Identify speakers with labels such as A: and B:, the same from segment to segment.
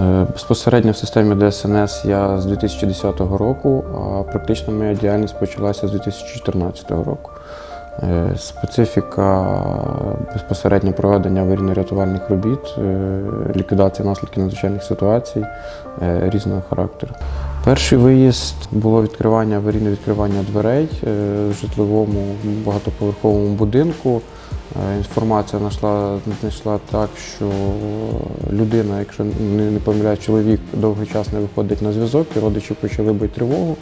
A: Е, Безпосередньо в системі ДСНС я з 2010 року, а практична моя діяльність почалася з 2014 року. Е, Специфіка безпосередньо проведення аварійно-рятувальних робіт, е, ліквідація наслідків надзвичайних ситуацій різного характеру. Перший виїзд було відкривання аварійне відкривання дверей в житловому багатоповерховому будинку. Е, Інформація знайшла, знайшла так, що людина, якщо не, помиляю, чоловік довгий час не виходить на зв'язок, і родичі почали бити тривогу.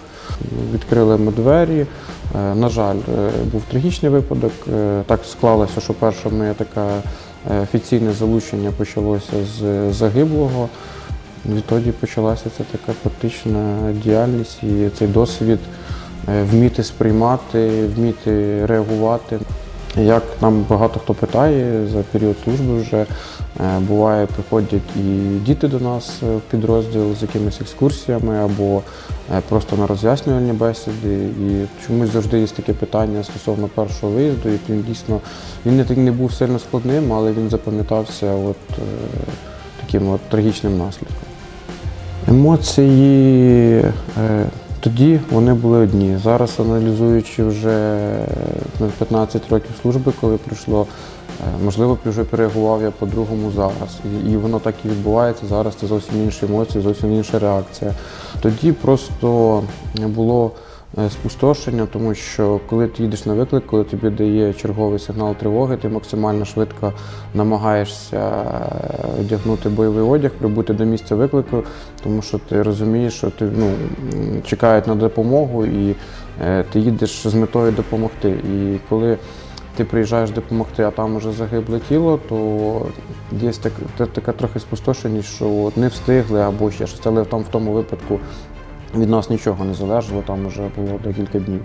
A: Відкрили ми двері. Е, На жаль, е, був трагічний випадок. Так склалося, що перше моє таке офіційне залучення почалося з загиблого. Відтоді почалася ця така практична діяльність і цей досвід вміти сприймати, вміти реагувати. Як нам багато хто питає за період служби вже е, буває, приходять і діти до нас е, в підрозділ з якимись екскурсіями або е, просто на роз'яснювальні бесіди. І чомусь завжди є таке питання стосовно першого виїзду. І він дійсно він не, не був сильно складним, але він запам'ятався от, таким от трагічним наслідком. Емоції тоді вони були одні. Зараз, аналізуючи вже 15 років служби, коли пройшло, е, можливо, вже переагував я по-другому зараз. І, і воно так і відбувається. Зараз це зовсім інші емоції, зовсім інша реакція. Тоді просто було е, спустошення, тому що коли ти їдеш на виклик, коли тобі дає черговий сигнал тривоги, ти максимально швидко намагаєшся е, одягнути бойовий одяг, прибути до місця виклику, тому що ти розумієш, що ти ну, чекають на допомогу і е, ти їдеш з метою допомогти. І коли ти приїжджаєш допомогти, а там уже загибле тіло, то є так, така трохи спустошеність, що не встигли або ще щось. Але там в тому випадку від нас нічого не залежало, там вже було декілька днів.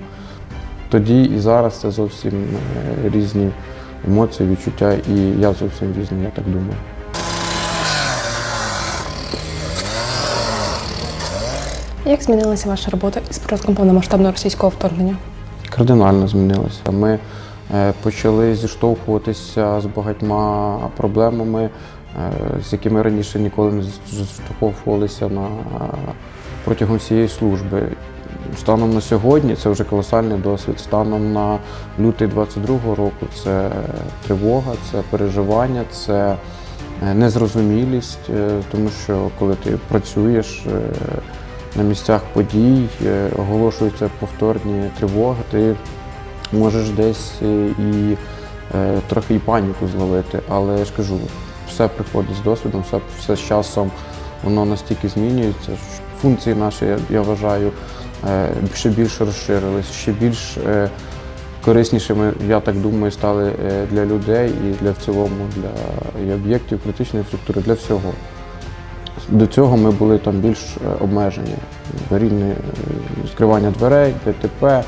A: Тоді і зараз це зовсім е, різні емоції, відчуття, і я зовсім різний, я так думаю.
B: Як змінилася ваша робота із початком повномасштабного російського вторгнення?
A: Кардинально змінилося. Ми е, почали зіштовхуватися з багатьма проблемами, е, з якими раніше ніколи не зіштовхувалися на, протягом всієї служби. Станом на сьогодні це вже колосальний досвід. Станом на лютий 22-го року це тривога, це переживання, це е, незрозумілість, е, тому що коли ти працюєш е, на місцях подій, оголошуються повторні тривоги, ти можеш десь і трохи і паніку зловити. Але я ж кажу, все приходить з досвідом, все, все з часом воно настільки змінюється. Функції наші, я, вважаю, е, ще більше розширились, ще більш е, кориснішими, я так думаю, стали е, для людей і для в цілому для об'єктів критичної структури, для всього. До цього ми були там більш обмежені. Е, відкривання дверей, ДТП,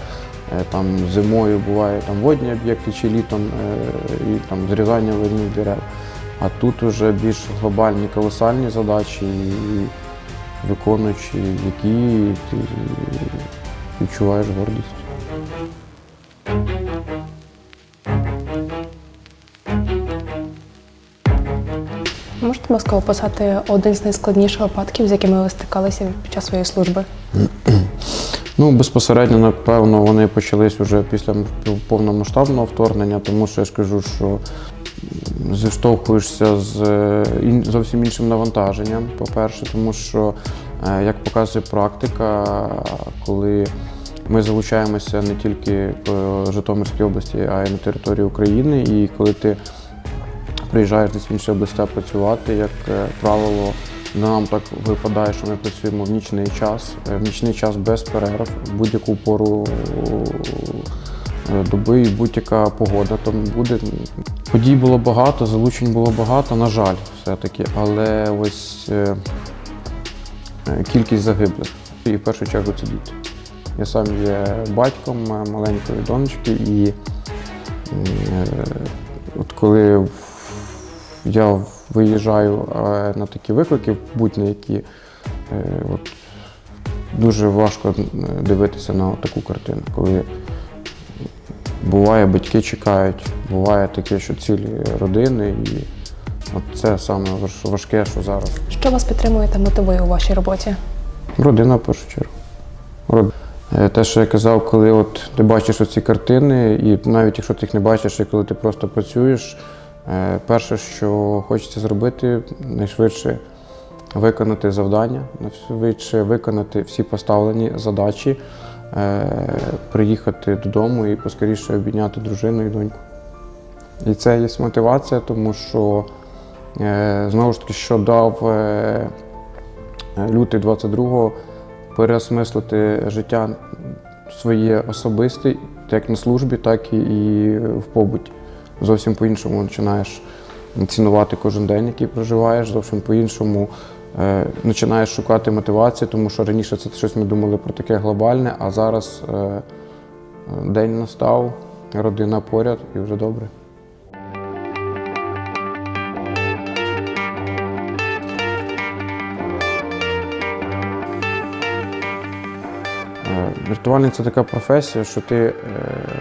A: там зимою буває там водні об'єкти чи літом і там зрізання аварійних дерев. А тут вже більш глобальні колосальні задачі, і виконуючи які ти відчуваєш гордість.
B: Можете, ласка, описати один з найскладніших випадків, з якими ви стикалися під час своєї служби?
A: Ну, безпосередньо, напевно, вони почались вже після повномасштабного вторгнення, тому що я скажу, що зіштовхуєшся з е, зовсім іншим навантаженням. По-перше, тому що, е, як показує практика, коли ми залучаємося не тільки по Житомирській області, а й на території України, і коли ти приїжджаєш десь в інші області працювати, як е, правило, нам так випадає, що ми працюємо в нічний час, в нічний час без перерв, в будь-яку пору доби і будь-яка погода там буде. Подій було багато, залучень було багато, на жаль, все-таки, але ось е, е, кількість загиблих. І в першу чергу це діти. Я сам є батьком е, маленької донечки, і от коли я виїжджаю на такі виклики, будь-на які, от, дуже важко дивитися на таку картину, коли буває, батьки чекають, буває таке, що цілі родини, і От це саме важке, що зараз.
B: Що вас підтримує та мотивує у вашій роботі?
A: Родина в першу чергу. Род- Е, Те, що я казав, коли от ти бачиш оці картини, і навіть якщо ти їх не бачиш, і коли ти просто працюєш, е, перше, що хочеться зробити, найшвидше виконати завдання, найшвидше виконати всі поставлені задачі, приїхати додому і поскоріше обійняти дружину і доньку. І це є мотивація, тому що е, знову ж таки, що дав е, лютий 22-го переосмислити життя своє особисте, як на службі, так і- в побуті. Зовсім по-іншому починаєш цінувати кожен день, який проживаєш, зовсім по-іншому е, починаєш шукати мотивацію, тому що раніше це щось ми думали про таке глобальне, а зараз е, е, день настав, родина поряд і вже добре. Е, Рятувальник це така професія, що ти е,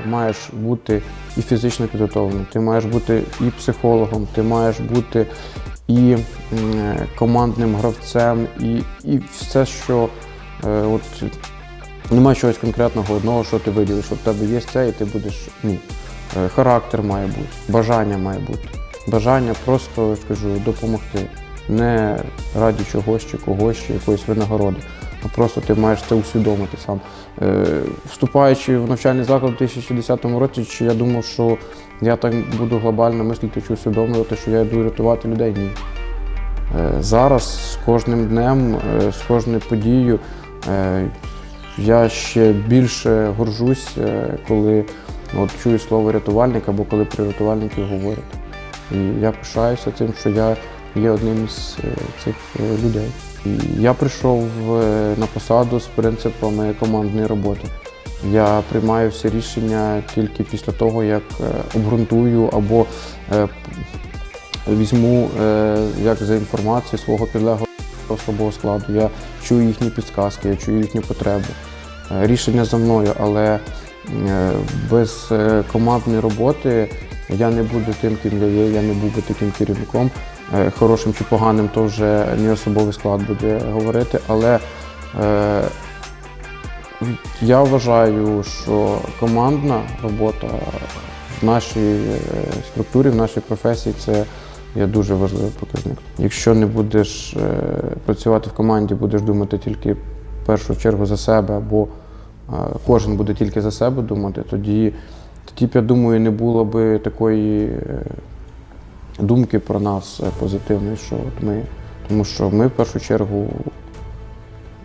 A: маєш бути і фізично підготовленим, ти маєш бути і психологом, ти маєш бути і е, командним гравцем, і, і все, що е, от, немає чогось конкретного одного, що ти виділиш. От в тебе є це, і ти будеш. Ні. Е, Характер має бути, бажання має бути. Бажання просто скажу допомогти. Не раді чогось чи когось, чи якоїсь винагороди. А просто ти маєш це усвідомити сам. Е, вступаючи в навчальний заклад у 2010 році, чи я думав, що я так буду глобально мислити чи усвідомлювати, що я йду рятувати людей. Ні. Е, зараз з кожним днем, е, з кожною подією я ще більше горжусь, коли от, чую слово рятувальник або коли про рятувальників говорять. І я пишаюся тим, що я є одним із цих людей. Я прийшов е, на посаду з принципами командної роботи. Я приймаю всі рішення тільки після того, як е, обґрунтую або е, візьму як за інформацію свого підлеглого особового складу. Я чую їхні підсказки, я чую їхні потреби. Рішення за мною, але без командної роботи я не буду тим, ким я є, я не би таким керівником. Е, Хорошим чи поганим, то вже мій особовий склад буде говорити. Але е, я вважаю, що командна робота в нашій е, структурі, в нашій професії це є дуже важливий показник. Якщо не будеш е, працювати в команді, будеш думати тільки в першу чергу за себе, або е, кожен буде тільки за себе думати, тоді, тоді б, я думаю, не було би такої е, думки про нас е, позитивної, що от ми. Тому що ми в першу чергу,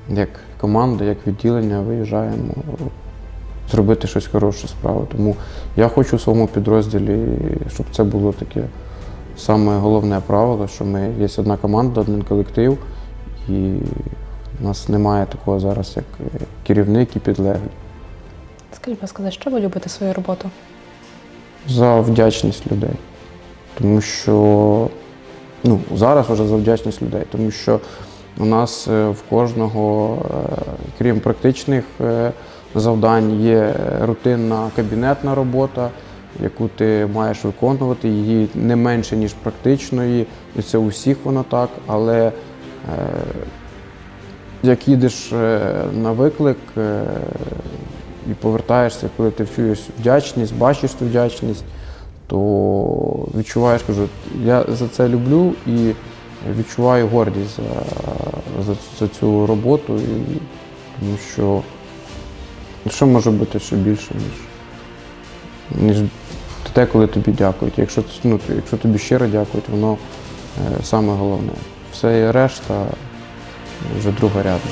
A: як команда, як відділення, виїжджаємо зробити щось хороше справу. Тому я хочу в своєму підрозділі, щоб це було таке саме головне правило, що ми є одна команда, один колектив, і в нас немає такого зараз, як е, керівник і підлеглий.
B: Скажіть, будь ласка, за що ви любите свою роботу?
A: За вдячність людей. Тому що ну, зараз вже за вдячність людей, тому що у нас е, в кожного, е, крім практичних е, завдань, є рутинна кабінетна робота, яку ти маєш виконувати, її не менше, ніж практичної, і це у всіх воно так, але як їдеш на виклик і повертаєшся, коли ти чуєш вдячність, бачиш ту вдячність, то відчуваєш, кажу, я за це люблю і відчуваю гордість за, за, за цю роботу, і, тому що що може бути ще більше, ніж, ніж те, коли тобі дякують. Якщо, ну, якщо тобі щиро дякують, воно е, саме головне. Все є решта вже другорядне.